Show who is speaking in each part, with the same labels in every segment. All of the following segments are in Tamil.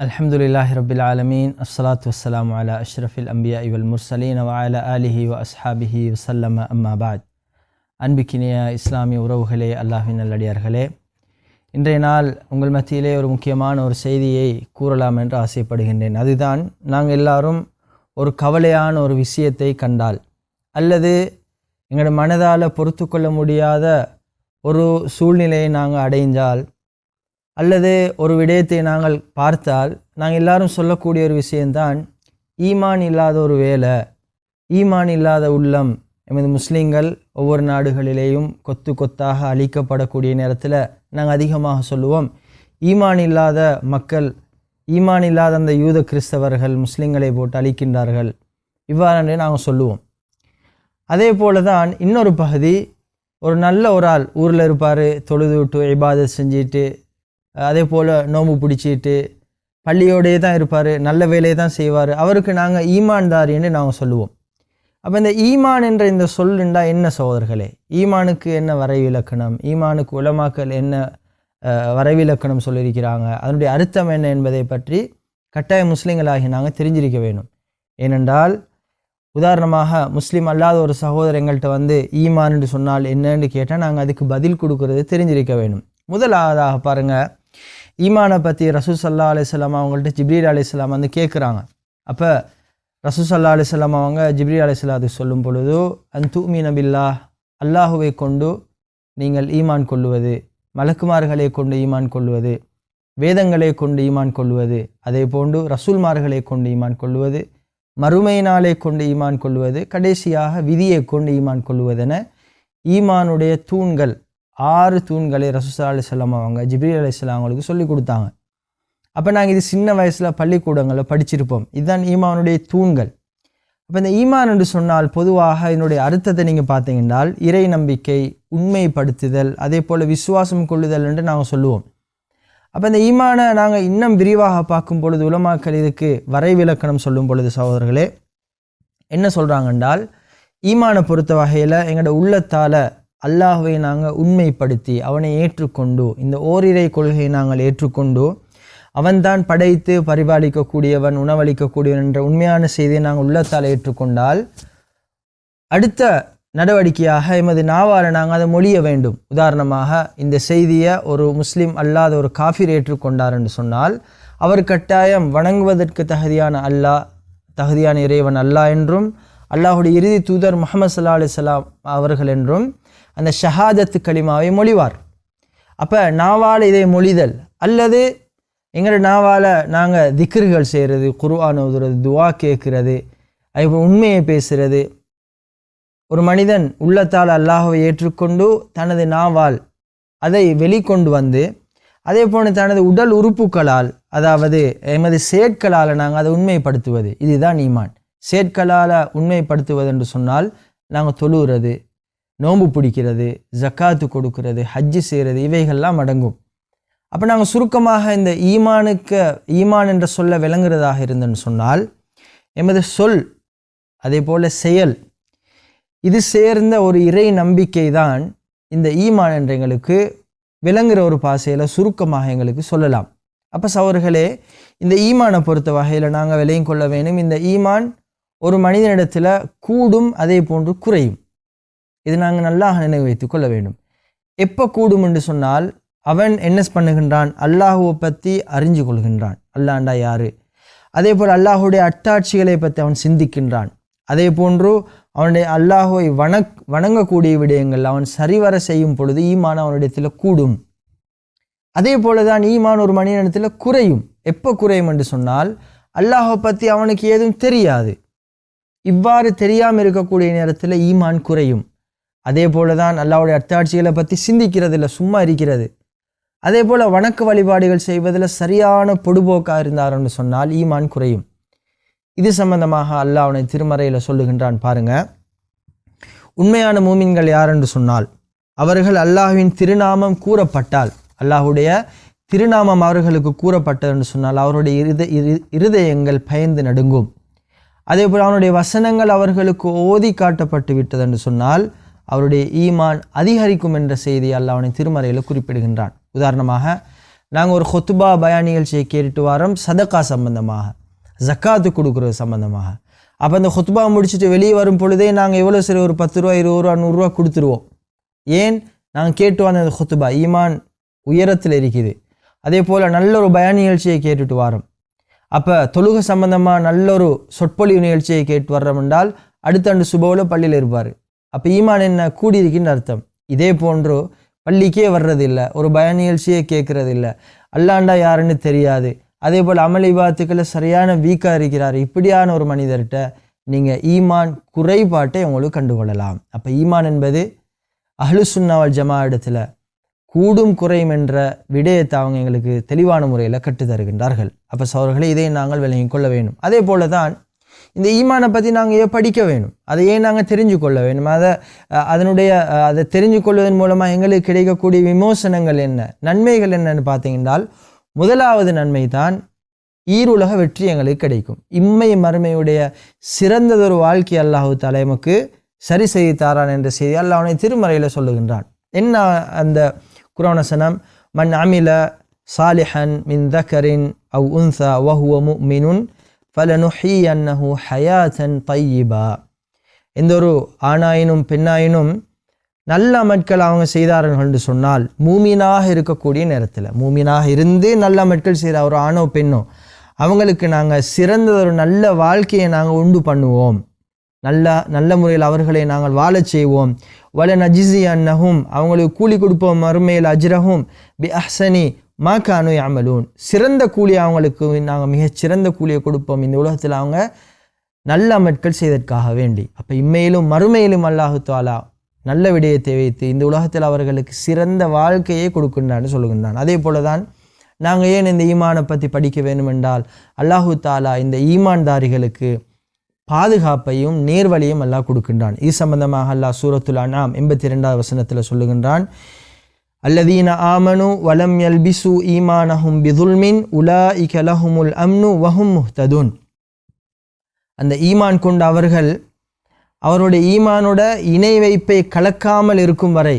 Speaker 1: الحمد لله رب العالمين الصلاة والسلام على أشرف الأنبياء والمرسلين وعلى آله وأصحابه وسلم أما بعد அன்பிக்கினிய இஸ்லாமிய உறவுகளே அல்லாஹின் நல்லடியார்களே இன்றைய நாள் உங்கள் மத்தியிலே ஒரு முக்கியமான ஒரு செய்தியை கூறலாம் என்று ஆசைப்படுகின்றேன் அதுதான் நாங்கள் எல்லாரும் ஒரு கவலையான ஒரு விஷயத்தை கண்டால் அல்லது எங்களோட மனதால் பொறுத்து கொள்ள முடியாத ஒரு சூழ்நிலையை நாங்கள் அடைந்தால் அல்லது ஒரு விடயத்தை நாங்கள் பார்த்தால் நாங்கள் எல்லாரும் சொல்லக்கூடிய ஒரு விஷயம்தான் ஈமான் இல்லாத ஒரு வேலை ஈமான் இல்லாத உள்ளம் எமது முஸ்லீம்கள் ஒவ்வொரு நாடுகளிலேயும் கொத்து கொத்தாக அழிக்கப்படக்கூடிய நேரத்தில் நாங்கள் அதிகமாக சொல்லுவோம். ஈமான் இல்லாத மக்கள் ஈமான் இல்லாத அந்த யூத கிறிஸ்தவர்கள் முஸ்லீம்களை போட்டு அழிக்கின்றார்கள். இவ்வாறு நாங்கள் சொல்லுவோம். அதே போல தான் இன்னொரு பகுதி ஒரு நல்ல ஒரு ஆள் ஊரில் இருப்பார் தொழுது விட்டு இபாதத் செஞ்சுட்டு அதே போல் நோம்பு பிடிச்சிட்டு பள்ளியோடையே தான் இருப்பார் நல்ல வேலையை தான் செய்வார். அவருக்கு நாங்கள் ஈமான்தாரின்னு நாங்கள் சொல்லுவோம். அப்போ இந்த ஈமான் என்ற இந்த சொல்லுண்டா என்ன சகோதரர்களே? ஈமானுக்கு என்ன வரைவிலக்கணம்? ஈமானுக்கு உலமாக்கல் என்ன வரைவிலக்கணம் சொல்லியிருக்கிறாங்க? அதனுடைய அர்த்தம் என்ன என்பதை பற்றி கட்டாய முஸ்லீம்களாகி நாங்கள் தெரிஞ்சிருக்க வேணும் ஏனென்றால் உதாரணமாக முஸ்லீம் அல்லாத ஒரு சகோதரர் எங்கள்கிட்ட வந்து ஈமான் என்று சொன்னால் என்னன்னு கேட்டால் நாங்கள் அதுக்கு பதில் கொடுக்கறது தெரிஞ்சிருக்க வேணும் முதலாவதாக பாருங்கள் ஈமானை பற்றி ரசூல் சல்லா அலிஸ்லாம் அவங்கள்ட்ட ஜிப்ரீல் அலிஸ்லாம் வந்து கேட்குறாங்க அப்போ ரசூல் சல்லா அலிஸ்லாம் அவங்க ஜிப்ரீல் அலிஸ்லாத்துக்கு சொல்லும் பொழுது அந்த தூமி நபில்லா அல்லாஹுவை கொண்டு நீங்கள் ஈமான் கொள்ளுவது மலக்குமார்களை கொண்டு ஈமான் கொள்வது வேதங்களை கொண்டு ஈமான் கொள்வது அதே போன்று ரசூல்மார்களை கொண்டு ஈமான் கொள்வது மறுமையினாலே கொண்டு ஈமான் கொள்வது கடைசியாக விதியை கொண்டு ஈமான் கொள்வதென ஈமானுடைய தூண்கள் ஆறு தூண்களை ரசூசா அலிஸ்லாம் அவங்க ஜிப்ரீல் அலிஸ்லாம் அவங்களுக்கு சொல்லி கொடுத்தாங்க. அப்போ நாங்கள் இது சின்ன வயசில் பள்ளிக்கூடங்களில் படிச்சிருப்போம். இதுதான் ஈமானுடைய தூண்கள். அப்போ இந்த ஈமான் என்று சொன்னால் பொதுவாக என்னுடைய அர்த்தத்தை நீங்கள் பார்த்தீங்கன்னால் இறை நம்பிக்கை உண்மைப்படுத்துதல் அதே போல் விசுவாசம் கொள்ளுதல் என்று நாங்கள் சொல்லுவோம். அப்போ இந்த ஈமானை நாங்கள் இன்னும் விரிவாக பார்க்கும் பொழுது உலமாக்கள் இதுக்கு வரைவிலக்கணம் சொல்லும் பொழுது சகோதரர்களே என்ன சொல்கிறாங்க என்றால் ஈமானை பொறுத்த வகையில் எங்களோட உள்ளத்தால் அல்லாஹுவை நாங்கள் உண்மைப்படுத்தி அவனை ஏற்றுக்கொண்டு இந்த ஓரிரை கொள்கையை நாங்கள் ஏற்றுக்கொண்டு அவன்தான் படைத்து பரிபாலிக்கக்கூடியவன் உணவளிக்கக்கூடியவன் என்ற உண்மையான செய்தியை நாங்கள் உள்ளத்தால் ஏற்றுக்கொண்டால் அடுத்த நடவடிக்கையாக எமது நாவாரை நாங்கள் அதை மொழிய வேண்டும். உதாரணமாக இந்த செய்தியை ஒரு முஸ்லீம் அல்லாத ஒரு காஃபிர் ஏற்றுக்கொண்டார் என்று சொன்னால் அவர் கட்டாயம் வணங்குவதற்கு தகுதியான அல்லாஹ் தகுதியான இறைவன் அல்லாஹ் என்றும் அல்லாஹுடைய இறுதி தூதர் முகமது சல்லா அலிஸ்லாம் அவர்கள் என்றும் அந்த ஷஹாதத்து களிமாவை மொழிவார். அப்போ நாவால் இதை மொழிதல் அல்லது எங்களோட நாவால் நாங்கள் திக்ருகள் செய்கிறது குருவான் ஓதுறது துவா கேட்கிறது அது உண்மையை பேசுகிறது ஒரு மனிதன் உள்ளத்தால் அல்லாஹவை ஏற்றுக்கொண்டு தனது நாவால் அதை வெளிக்கொண்டு வந்து அதே போன்று தனது உடல் உறுப்புகளால் அதாவது எமது சேட்களால் நாங்கள் அதை உண்மைப்படுத்துவது இதுதான் ஈமான். சேட்களால் உண்மைப்படுத்துவது என்று சொன்னால் நாங்கள் தொழுகிறது நோன்பு பிடிக்கிறது ஜக்காத்து கொடுக்கிறது ஹஜ்ஜு செய்கிறது இவைகள்லாம் அடங்கும். அப்போ நாங்கள் சுருக்கமாக இந்த ஈமானுக்கு ஈமான் என்ற சொல்ல விளங்குறதாக இருந்தன்னு சொன்னால் எமது சொல் அதே போல் செயல் இது சேர்ந்த ஒரு இறை நம்பிக்கை தான் இந்த ஈமான் என்ற எங்களுக்கு விளங்குகிற ஒரு பாசையில் சுருக்கமாக எங்களுக்கு சொல்லலாம். அப்போ சவர்களே இந்த ஈமானை பொறுத்த வகையில் நாங்கள் விலையும் கொள்ள வேணும் இந்த ஈமான் ஒரு மனிதனிடத்தில் கூடும் அதே போன்று குறையும். இது நாங்கள் நல்லா நினைவு வைத்து கொள்ள வேண்டும். எப்போ கூடும் என்று சொன்னால் அவன் என்ன பண்ணுகின்றான்? அல்லாஹுவை பற்றி அறிஞ்சு கொள்கின்றான். அல்லாண்டா யாரு? அதே போல் அல்லாஹுடைய அட்டாட்சிகளை பற்றி அவன் சிந்திக்கின்றான். அதே போன்று அவனுடைய அல்லாஹுவை வணக் வணங்கக்கூடிய விடயங்கள் அவன் சரிவர செய்யும் பொழுது ஈமான் அவனிடத்தில் கூடும். அதே போல தான் ஈமான் ஒரு மனிதனிடத்தில் குறையும். எப்போ குறையும் என்று சொன்னால் அல்லாஹை பற்றி அவனுக்கு ஏதும் தெரியாது. இவ்வாறு தெரியாமல் இருக்கக்கூடிய நேரத்தில் ஈமான் குறையும். அதே போல தான் அல்லாஹ்வுடைய அத்தாட்சிகளை பற்றி சிந்திக்கிறதில்ல சும்மா இருக்கிறது. அதே போல் வணக்க வழிபாடுகள் செய்வதில் சரியான பொடுபோக்காக இருந்தார்னு சொன்னால் ஈமான் குறையும். இது சம்பந்தமாக அல்லாஹ் அவனை திருமறையில் சொல்லுகின்றான் பாருங்க. உண்மையான மூமின்கள் யார் என்று சொன்னால் அவர்கள் அல்லாஹ்வின் திருநாமம் கூறப்பட்டால் அல்லாஹுடைய திருநாமம் அவர்களுக்கு கூறப்பட்டது என்று சொன்னால் அவருடைய இருத இரு- இருதயங்கள் பயந்து நடுங்கும். அதே போல் அவனுடைய வசனங்கள் அவர்களுக்கு ஓதி காட்டப்பட்டு விட்டது என்று சொன்னால் அவருடைய ஈமான் அதிகரிக்கும் என்ற செய்தி அல்ல அவனை திருமறையில் குறிப்பிடுகின்றான். உதாரணமாக நாங்கள் ஒரு ஹொத்துபா பயா நிகழ்ச்சியை கேட்டுட்டு வரோம் சதக்கா சம்பந்தமாக ஜக்காத்து கொடுக்குறது சம்பந்தமாக. அப்போ அந்த ஹொத்துபா முடிச்சுட்டு வெளியே வரும் பொழுதே நாங்கள் எவ்வளோ சரி ஒரு பத்து ரூபா இருபது ரூபா நூறுரூவா கொடுத்துருவோம். ஏன்? நாங்கள் கேட்டு வந்த அந்த ஹொத்துபா ஈமான் உயரத்தில் இருக்குது. அதே போல் நல்ல ஒரு பயா நிகழ்ச்சியை கேட்டுட்டு வரோம். அப்போ தொழுகை சம்பந்தமாக நல்ல ஒரு சொற்பொழிவு நிகழ்ச்சியை கேட்டு வர்றோம் என்றால் அடுத்த ஆண்டு சுபவில் பள்ளியில் இருப்பார். அப்போ ஈமான் என்ன? கூடியிருக்குன்னு அர்த்தம். இதே போன்று பள்ளிக்கே வர்றதில்லை. ஒரு பய நிகழ்ச்சியே கேட்குறதில்ல. அல்லாண்டா யாருன்னு தெரியாது. அதே போல் அமளி வாத்துக்களை சரியான வீக்காக இருக்கிறார். இப்படியான ஒரு மனிதர்கிட்ட நீங்கள் ஈமான் குறைபாட்டை உங்களுக்கு கண்டுகொள்ளலாம். அப்போ ஈமான் என்பது அஹ்லுசுன்னாவல் ஜமா இடத்துல கூடும் குறையும் என்ற விடயத்தை அவங்க எங்களுக்கு தெளிவான முறையில் கற்றுத் தருகின்றார்கள் அப்போ சோழர்களை இதை நாங்கள் விளங்கிக் கொள்ள வேண்டும். அதே போல தான் இந்த ஈமானை பற்றி நாங்கள் ஏன் படிக்க வேணும்? அதை ஏன் நாங்கள் தெரிஞ்சு கொள்ள வேணும்? அதை அதனுடைய அதை தெரிஞ்சு கொள்வதன் மூலமாக எங்களுக்கு கிடைக்கக்கூடிய விமோசனங்கள் என்ன? நன்மைகள் என்னன்னு பார்த்தீங்கன்னால் முதலாவது நன்மை தான் ஈருலக வெற்றி எங்களுக்கு கிடைக்கும். இம்மை மறுமையுடைய சிறந்ததொரு வாழ்க்கை அல்லாஹு தாலா சரி செய்து தாரான் என்ற செய்தி அல்லாஹனை திருமறையில் சொல்லுகின்றான். என்ன அந்த குரோனசனம் மன் அமில சாலிஹன் மின் தக்கரின் அவ் உன்சா வஹுவ முஃமினுன் ஃபலனுஹியன்னஹு ஹயாத்தன் தையிபா எந்த ஒரு ஆணாயினும் பெண்ணாயினும் நல்ல அமட்கள் அவங்க செய்தார்கள் என்று சொன்னால் மூமினாக இருக்கக்கூடிய நேரத்தில் மூமினாக இருந்து நல்ல அமட்கள் செய்கிற ஒரு ஆணோ பெண்ணோ அவங்களுக்கு நாங்கள் சிறந்த ஒரு நல்ல வாழ்க்கையை நாங்கள் உண்டு பண்ணுவோம். நல்ல நல்ல முறையில் அவர்களை நாங்கள் வாழச் செய்வோம். வல நஜிசி அன்னஹும் அவங்களுக்கு கூலி கொடுப்போம் மறுமையில் அஜ்ரஹும் பி அஹ்சனி மா கானு அமலூன் சிறந்த கூலி அவங்களுக்கு நாங்கள் மிகச்சிறந்த கூலியை கொடுப்போம். இந்த உலகத்தில் அவங்க நல்ல அமட்கள் செய்தற்காக வேண்டி. அப்போ இம்மையிலும் மறுமையிலும் அல்லாஹு தாலா நல்ல விடயத்தை வைத்து இந்த உலகத்தில் அவர்களுக்கு சிறந்த வாழ்க்கையை கொடுக்கின்றான்னு சொல்லுகின்றான். அதே போல தான் நாங்கள் ஏன் இந்த ஈமானை பற்றி படிக்க வேண்டுமென்றால் அல்லாஹு தாலா இந்த ஈமான்தாரிகளுக்கு பாதுகாப்பையும் நேர்வழியும் அல்லாஹ் கொடுக்கின்றான். இது சம்பந்தமாக அல்லாஹ் சூரத்துல் அனாம் எண்பத்தி ரெண்டாவது வசனத்தில் சொல்லுகின்றான். அல்லதீன ஆமனு வலம் யல்பிசு ஈமானஹும் பிதுல்மின் உலா இகலஹுமுல் அம்னு வஹும் முஹ்ததுன் அந்த ஈமான் கொண்ட அவர்கள் அவருடைய ஈமானோட இணை வைப்பை கலக்காமல் இருக்கும் வரை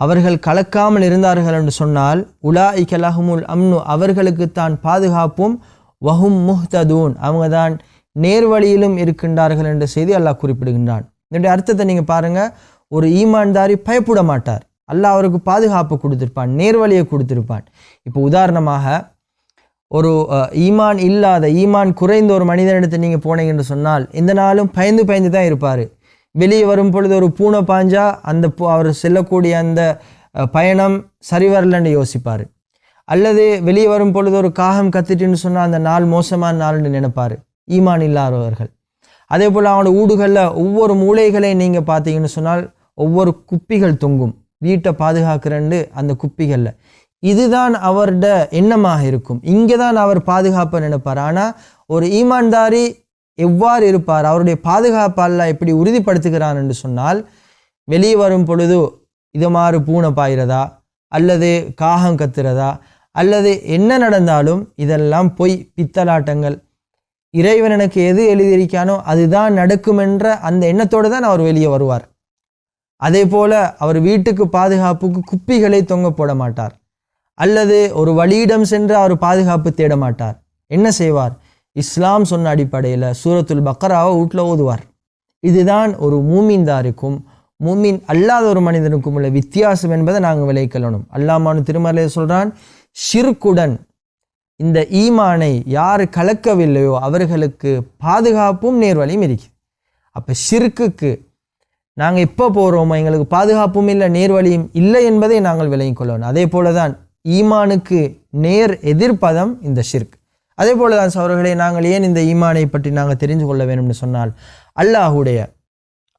Speaker 1: அவர்கள் கலக்காமல் இருந்தார்கள் என்று சொன்னால் உலா இகலஹுமுல் அம்னு அவர்களுக்கு தான் பாதுகாப்பும் வஹும் முஹ்ததூன் அவங்க தான் நேர்வழியிலும் இருக்கின்றார்கள் என்ற செய்தி அல்லாஹ் குறிப்பிடுகின்றான். இதனுடைய அர்த்தத்தை நீங்கள் பாருங்கள் ஒரு ஈமான்தாரி பயப்பட மாட்டார். அல்லாஹ் அவருக்கு பாதுகாப்பு கொடுத்துருப்பான் நேர்வழியை கொடுத்துருப்பான். இப்போ உதாரணமாக ஒரு ஈமான் இல்லாத ஈமான் குறைந்த ஒரு மனிதனிடத்தை நீங்கள் போனீங்கன்னு சொன்னால் எந்த நாளும் பயந்து பயந்து தான் இருப்பார். வெளியே வரும் பொழுது ஒரு பூனை பாஞ்சா அந்த பூ- அவர் செல்லக்கூடிய அந்த பயணம் சரிவரலன்னு யோசிப்பார். அல்லது வெளியே வரும் பொழுது ஒரு காகம் கத்திட்டுன்னு சொன்னால் அந்த நாள் மோசமான நாள்னு நினைப்பார். ஈமான் இல்லாதவர்கள். அதே போல் அவனோட ஊடுகளில் ஒவ்வொரு மூலைகளையும் நீங்கள் பார்த்தீங்கன்னு சொன்னால் ஒவ்வொரு குப்பிகள் தொங்கும். வீட்டை பாதுகாக்கிறண்டு அந்த குப்பிகளில். இதுதான் அவரோட எண்ணமாக இருக்கும். இங்கே தான் அவர் பாதுகாப்பை நினைப்பார். ஆனால் ஒரு ஈமான்தாரி எவ்வாறு இருப்பார்? அவருடைய பாதுகாப்பால் எப்படி உறுதிப்படுத்துகிறான் என்று சொன்னால் வெளியே வரும் பொழுது இது மாதிரி பூனை பாயிறதா? அல்லது காகம் கத்துறதா? அல்லது என்ன நடந்தாலும் இதெல்லாம் பொய் பித்தலாட்டங்கள். இறைவன் எனக்கு எது எழுதியிருக்கானோ அதுதான் நடக்கும் என்ற அந்த எண்ணத்தோடு தான் அவர் வெளியே வருவார். அதே போல அவர் வீட்டுக்கு பாதுகாப்புக்கு குப்பிகளை தொங்க போட மாட்டார். அல்லது ஒரு வழியிடம் சென்று அவர் பாதுகாப்பு தேட மாட்டார். என்ன செய்வார்? இஸ்லாம் சொன்ன அடிப்படையில் சூரத்துல் பக்கராவை வீட்டில் ஓதுவார் இதுதான் ஒரு மூமின்தாருக்கும் மூமின் அல்லாத ஒரு மனிதனுக்கும் உள்ள வித்தியாசம் என்பதை நாங்கள் விளைக்கலணும் அல்லாமானு திருமலை சொல்கிறான் ஷிர்குடன் இந்த ஈமானை யார் கலக்கவில்லையோ அவர்களுக்கு பாதுகாப்பும் நேர்வழியும் இருக்குது. அப்போ ஷிர்க்குக்கு நாங்கள் எப்போ போகிறோமோ எங்களுக்கு பாதுகாப்பும் இல்லை நேர்வழியும் இல்லை என்பதை நாங்கள் விளங்கிக் கொள்ளணும். அதே போல தான் ஈமானுக்கு நேர் எதிர்ப்பதம் இந்த ஷிர்க். அதே போல தான் சவர்களை நாங்கள் ஏன் இந்த ஈமானை பற்றி நாங்கள் தெரிந்து கொள்ள வேணும்னு சொன்னால் அல்லாஹுடைய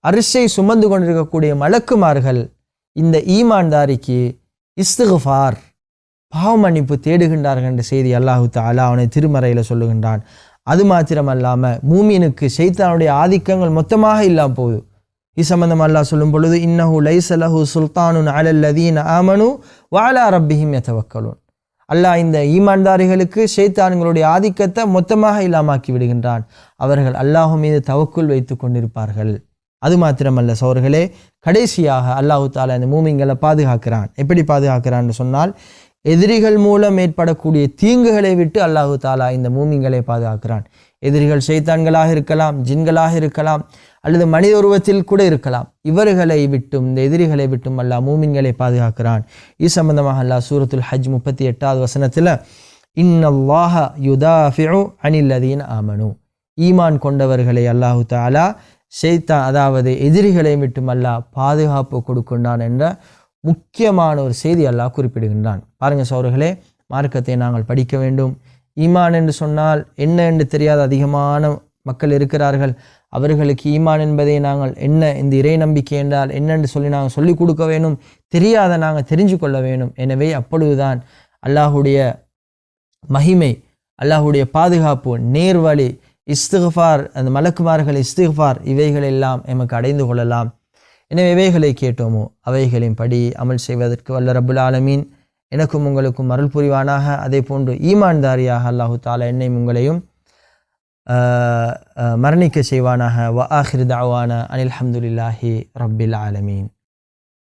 Speaker 1: அரிசை சுமந்து கொண்டிருக்கக்கூடிய மலக்குமார்கள் இந்த ஈமான்தாரிக்கு இஸ்திகுஃபார் பாவ மன்னிப்பு தேடுகின்றார்கள் என்ற செய்தி அல்லாஹு தாலா அவனை திருமறையில் சொல்லுகின்றான். அது மாத்திரம் அல்லாமல் மூமினுக்கு ஷைத்தானுடைய ஆதிக்கங்கள் மொத்தமாக இல்லாம போகுது. இசம்பந்தம் சம்பந்தம் அல்லாஹ் சொல்லும் பொழுது இன்னஹு லைசலஹு சுல்தானுன் அலல்லதீன் ஆமனு வாலா ரப்பிஹிம் யதவக்கலூன். அல்லாஹ் இந்த ஈமான்தாரிகளுக்கு ஷைத்தான்களுடைய ஆதிக்கத்தை மொத்தமாக இல்லாமாக்கி விடுகின்றான். அவர்கள் அல்லாஹு மீது தவக்குள் வைத்து கொண்டிருப்பார்கள். அது மாத்திரமல்ல சோர்களே கடைசியாக அல்லாஹு தாலா இந்த மூமிங்களை பாதுகாக்கிறான். எப்படி பாதுகாக்கிறான்னு சொன்னால் எதிரிகள் மூலம் ஏற்படக்கூடிய தீங்குகளை விட்டு அல்லாஹு தாலா இந்த மூமிங்களை பாதுகாக்கிறான். எதிரிகள் ஷைத்தான்களாக இருக்கலாம் ஜின்களாக இருக்கலாம் அல்லது மனித உருவத்தில் கூட இருக்கலாம். இவர்களை விட்டும் இந்த எதிரிகளை விட்டும் அல்லாஹ் மூமின்களை பாதுகாக்கிறான். இது சம்பந்தமாக அல்லாஹ் சூரத்துல் ஹஜ் முப்பத்தி எட்டாவது வசனத்தில் இன்னல்லாஹ யுதாஃபிஉ அனில்லதீன் ஆமனு. ஈமான் கொண்டவர்களை அல்லாஹு தாலா ஷைத்தான் அதாவது எதிரிகளை விட்டும் அல்லாஹ் பாதுகாப்பு கொடுக்கின்றான் என்ற முக்கியமான ஒரு செய்தி அல்லாஹ் குறிப்பிடுகின்றான். பாருங்கள் சோர்களே மார்க்கத்தை நாங்கள் படிக்க வேண்டும். ஈமான் என்று சொன்னால் என்ன என்று தெரியாத அதிகமான மக்கள் இருக்கிறார்கள். அவர்களுக்கு ஈமான் என்பதை நாங்கள் என்ன இந்த இறை நம்பிக்கை என்றால் என்னென்று சொல்லி நாங்கள் சொல்லிக் கொடுக்க வேணும் தெரியாத நாங்கள் தெரிஞ்சு கொள்ள வேணும். எனவே அப்பொழுதுதான் அல்லாஹுடைய மகிமை அல்லாஹுடைய பாதுகாப்பு நேர்வழி இஸ்திஃபார் அந்த மலக்குமார்கள் இஸ்திஃபார் இவைகள் எல்லாம் எமக்கு அடைந்து கொள்ளலாம். எனவே இவைகளை கேட்டோமோ? அவைகளின் படி அமல் செய்வதற்கு வல்ல ரபுல் ஆலமீன். எனக்கும் உங்களுக்கும் அருள் புரிவானாக. அதே போன்று ஈமான்தாரியாக அல்லாஹு தாலா என்னையும் உங்களையும் மரணிக்க செய்வானாக வ ஆஹிர் தாவான அனில் அஹமதுல்லாஹி ரப்பில் ஆலமீன்